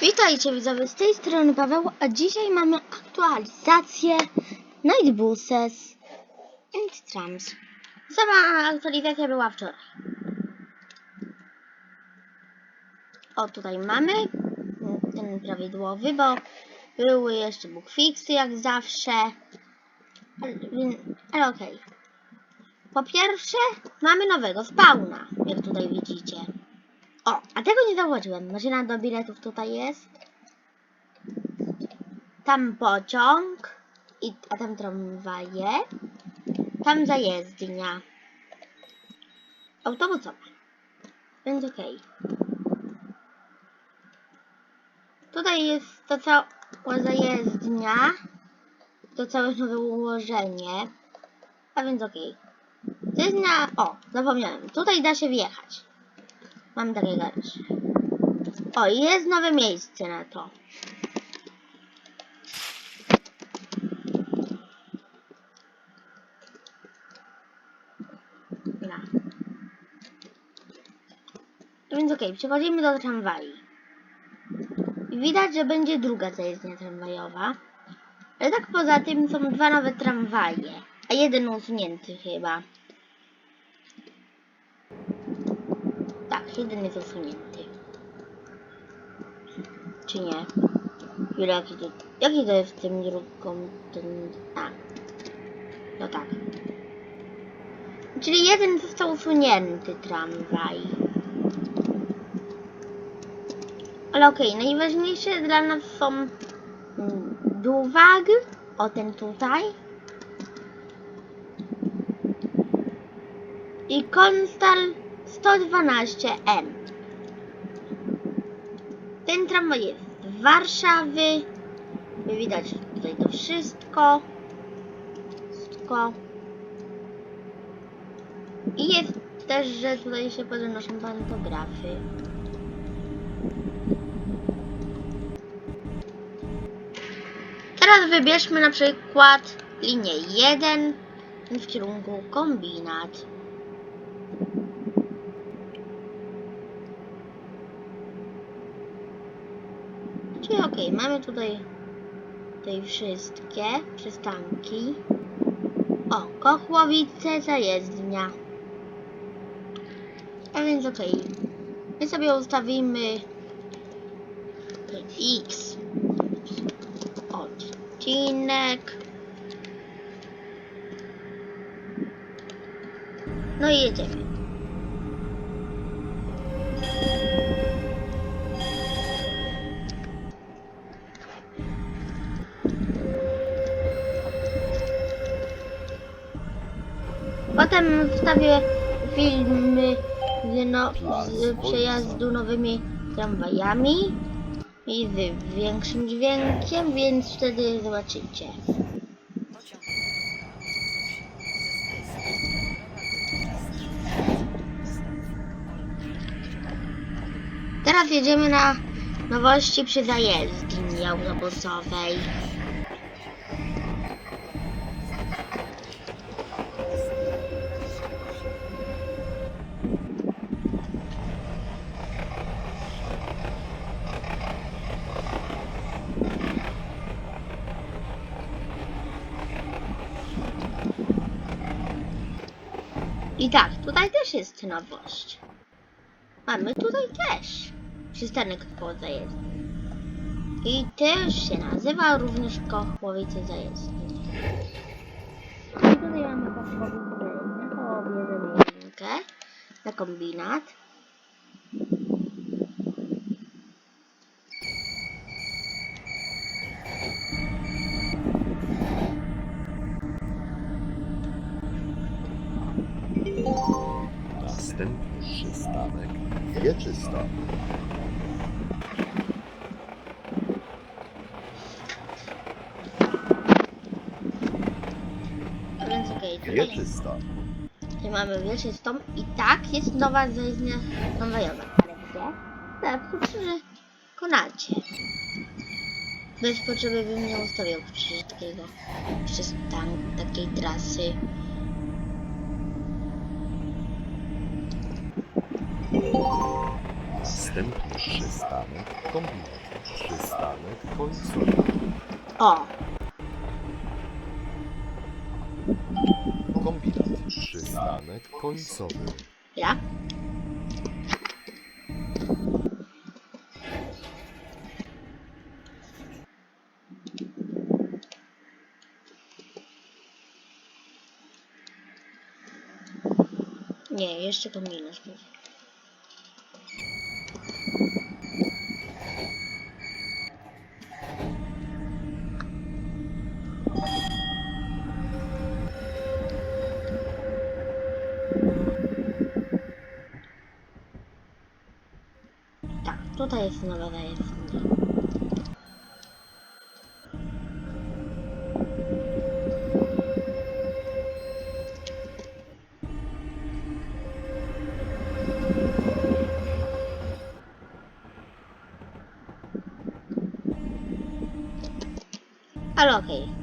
Witajcie widzowie, z tej strony Paweł, a dzisiaj mamy aktualizację Nightbuses and Trams. Sama aktualizacja była wczoraj. O, tutaj mamy ten prawidłowy, bo były jeszcze bugfixy jak zawsze. Ale, ale okej. Po pierwsze, mamy nowego spawna, jak tutaj widzicie. O, a tego nie zauważyłem. Maszyna do biletów tutaj jest. Tam pociąg. I, a tam tramwaje. Tam zajezdnia. Autobusowa. Więc okej. Tutaj jest to cała zajezdnia. To całe nowe ułożenie. A więc okej. Na... O, zapomniałem. Tutaj da się wjechać. Mam garaż. O, jest nowe miejsce na to. No. Więc okej, przechodzimy do tramwaju. Widać, że będzie druga zajezdnia tramwajowa. Ale tak poza tym są dwa nowe tramwaje. A jeden usunięty chyba. Tak, jeden jest usunięty. Czy nie? Jule, jaki to, jaki to jest tym drugą, ten, a. No tak. Czyli jeden został usunięty tramwaj. Ale okej, najważniejsze dla nas są duwag, o ten tutaj. I Konstal 112M. Ten tramwaj jest z Warszawy. Widać tutaj to wszystko. Wszystko. I jest też, że tutaj się podnoszą pantografy. Teraz wybierzmy na przykład linię 1 w kierunku kombinat. Czyli okej, mamy tutaj, tutaj wszystkie przystanki. O, Kochłowice, zajezdnia. A więc okej. My sobie ustawimy X odcinek. No i jedziemy. Potem wstawię filmy z, no, z przejazdu nowymi tramwajami i z większym dźwiękiem, więc wtedy zobaczycie. Teraz jedziemy na nowości przy zajezdni autobusowej. I tak, tutaj też jest nowość. Mamy tutaj też przystanek koło zajezdni. I też się nazywa również Kochłowice Zajezdni. I tutaj mamy Kochłowice na zamienkę na kombinat. Okej, tutaj, Wieczysta. tutaj mamy wieczystą i tak jest nowa zajezdnia tramwajowa. Ale gdzie? Tak, przy konacie. Bez potrzeby bym nie ustawiał wszystkiego przystan takiej trasy. Następny przystanek kombinat. Przystanek końcowy. O, Przystanek końcowy. ja? Nie, jeszcze to minus był. Tak, tutaj jest nowa zajezdnia. Ale okej. Ojdź.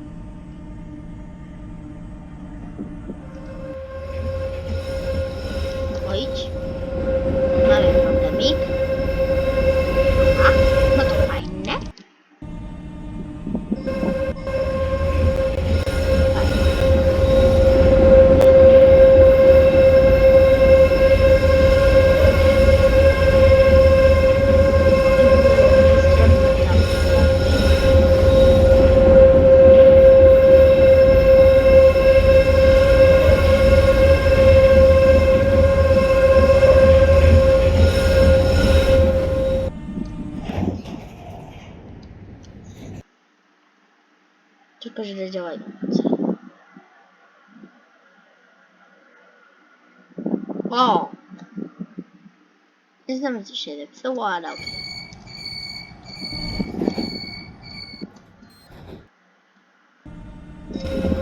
Źle działające. O! Nie znam co się zepsuło, ale okej. Więc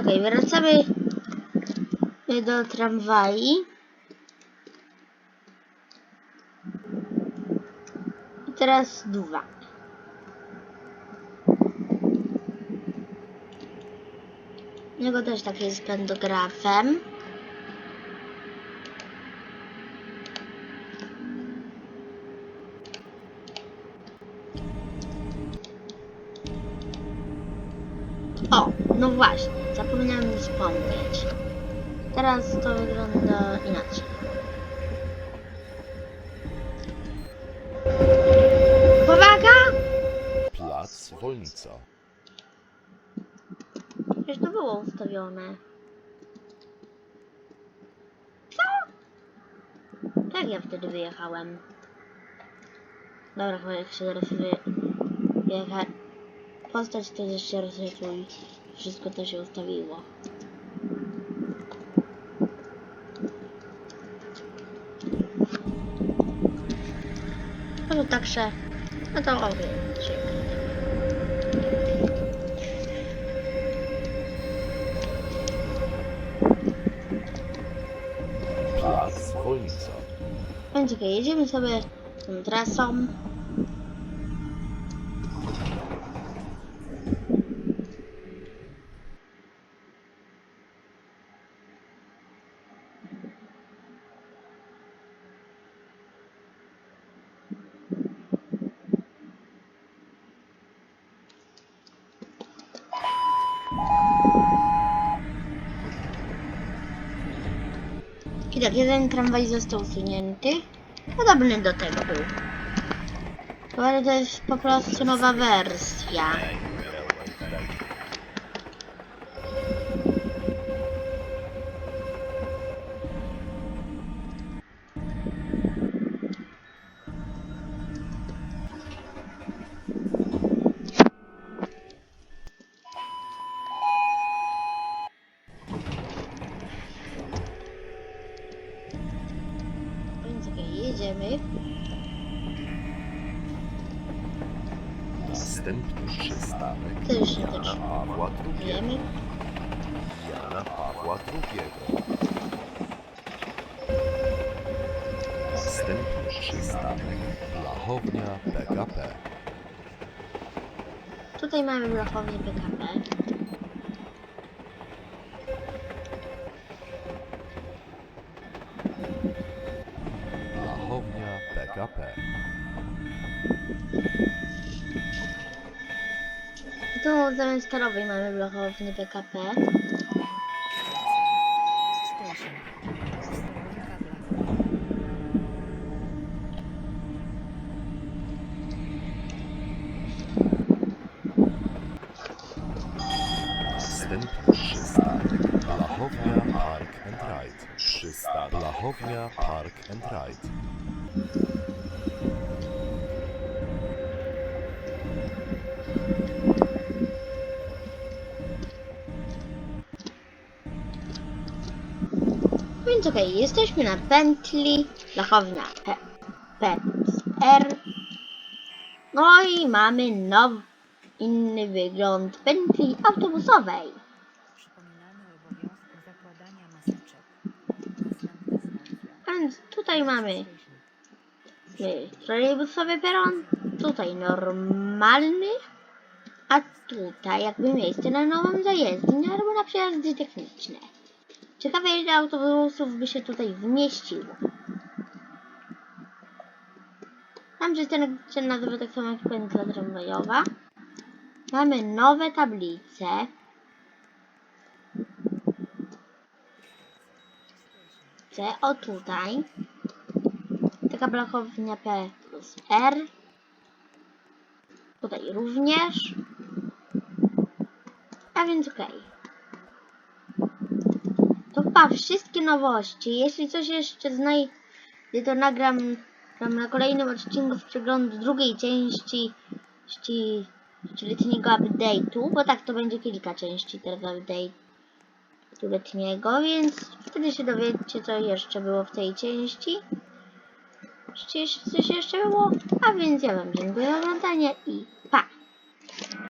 Okej, wracamy do tramwaj. I teraz dwa. Jego też taki jest pantografem. O, no właśnie, zapomniałem wspomnieć. Teraz to wygląda inaczej. Powaga! Plac Wolnica. Przecież to było ustawione. Co? Jak ja wtedy wyjechałem? Dobra, chyba jak się zaraz wyjecha... Postać to jeszcze rozrytuj. Wszystko to się ustawiło. No także... No to Wolnica. Więc okej, jedziemy sobie tą trasą. I tak, jeden tramwaj został usunięty. Podobny do tego był. Ale to jest po prostu nowa wersja. Następny przystanek To już nie Jana też Pawła II. wiemy. Jana Pawła II. Następny przystanek Blachownia PKP. Tutaj mamy blachownię PKP. Blachownia PKP. Tu zamiast sterowej mamy blachownię PKP. Następny przystanek Blachownia Park and Ride. Przystanek Blachownia Park and Ride. Okej, jesteśmy na pętli, blachownia P, PSR. No i mamy nowy, inny wygląd pętli autobusowej. Więc tutaj mamy trolejbusowy peron, tutaj normalny, a tutaj jakby miejsce na nową zajezdnię albo na przejazdy techniczne. Ciekawe ile autobusów by się tutaj wmieściło. Tam że ten się nazywa tak samo jak pętla tramwajowa. Mamy nowe tablice. C, o tutaj. Taka blachownia P plus R. Tutaj również. A więc okej. To chyba wszystkie nowości. Jeśli coś jeszcze znajdę, to nagram, na kolejnym odcinku z przeglądu drugiej części, części letniego update'u, bo tak to będzie kilka części teraz update'u letniego, więc wtedy się dowiecie, co jeszcze było w tej części. Czy coś jeszcze było? A więc ja Wam dziękuję za oglądanie i